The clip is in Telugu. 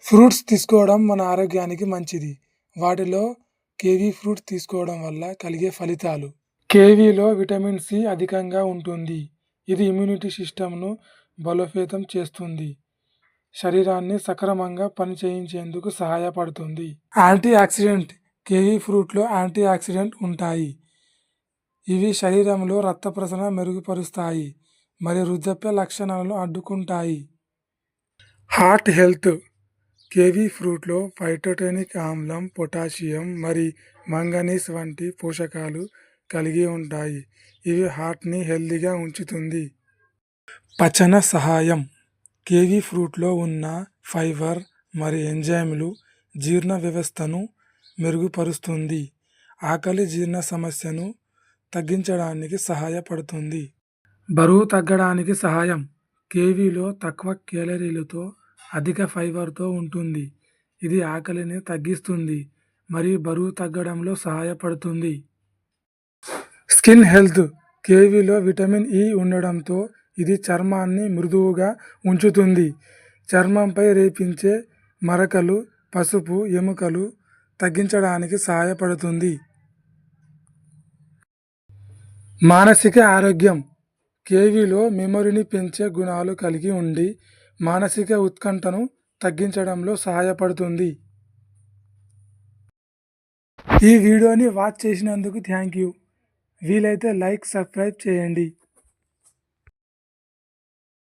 ఫ్రూట్స్ తీసుకోవడం మన ఆరోగ్యానికి మంచిది. వాటిలో కేవీ ఫ్రూట్ తీసుకోవడం వల్ల కలిగే ఫలితాలు. కేవీలో విటమిన్ సి అధికంగా ఉంటుంది. ఇది ఇమ్యూనిటీ సిస్టమ్ను బలోపేతం చేస్తుంది. శరీరాన్ని సక్రమంగా పనిచేయించేందుకు సహాయపడుతుంది. యాంటీ ఆక్సిడెంట్ కేవీ ఫ్రూట్లో యాంటీ ఆక్సిడెంట్ ఉంటాయి. ఇవి శరీరంలో రక్త ప్రసరణ మెరుగుపరుస్తాయి. మరియు వృద్ధాప్య లక్షణాలను అడ్డుకుంటాయి. హార్ట్ హెల్త్ కేవీ ఫ్రూట్లో ఫైటోటెనిక్ ఆమ్లం పొటాషియం మరి మంగనీస్ వంటి పోషకాలు కలిగి ఉంటాయి. ఇవి హార్ట్ని హెల్దీగా ఉంచుతుంది. పచన సహాయం. కేవీ ఫ్రూట్లో ఉన్న ఫైబర్ మరి ఎంజైమ్లు జీర్ణ వ్యవస్థను మెరుగుపరుస్తుంది. ఆకలి జీర్ణ సమస్యను తగ్గించడానికి సహాయపడుతుంది. బరువు తగ్గడానికి సహాయం. కేవీలో తక్కువ కేలరీలతో అధిక ఫైబర్తో ఉంటుంది. ఇది ఆకలిని తగ్గిస్తుంది మరియు బరువు తగ్గడంలో సహాయపడుతుంది. స్కిన్ హెల్త్ కేవీలో విటమిన్ ఇ ఉండడంతో ఇది చర్మాన్ని మృదువుగా ఉంచుతుంది. చర్మంపై రేపించే మరకలు పసుపు ఎముకలు తగ్గించడానికి సహాయపడుతుంది. మానసిక ఆరోగ్యం కేవీలో మెమొరీని పెంచే గుణాలు కలిగి ఉండి మానసిక ఉత్కంఠను తగ్గించడంలో సహాయపడుతుంది. ఈ వీడియోని వాచ్ చేసినందుకు థ్యాంక్ యూ. వీలైతే లైక్ సబ్స్క్రైబ్ చేయండి.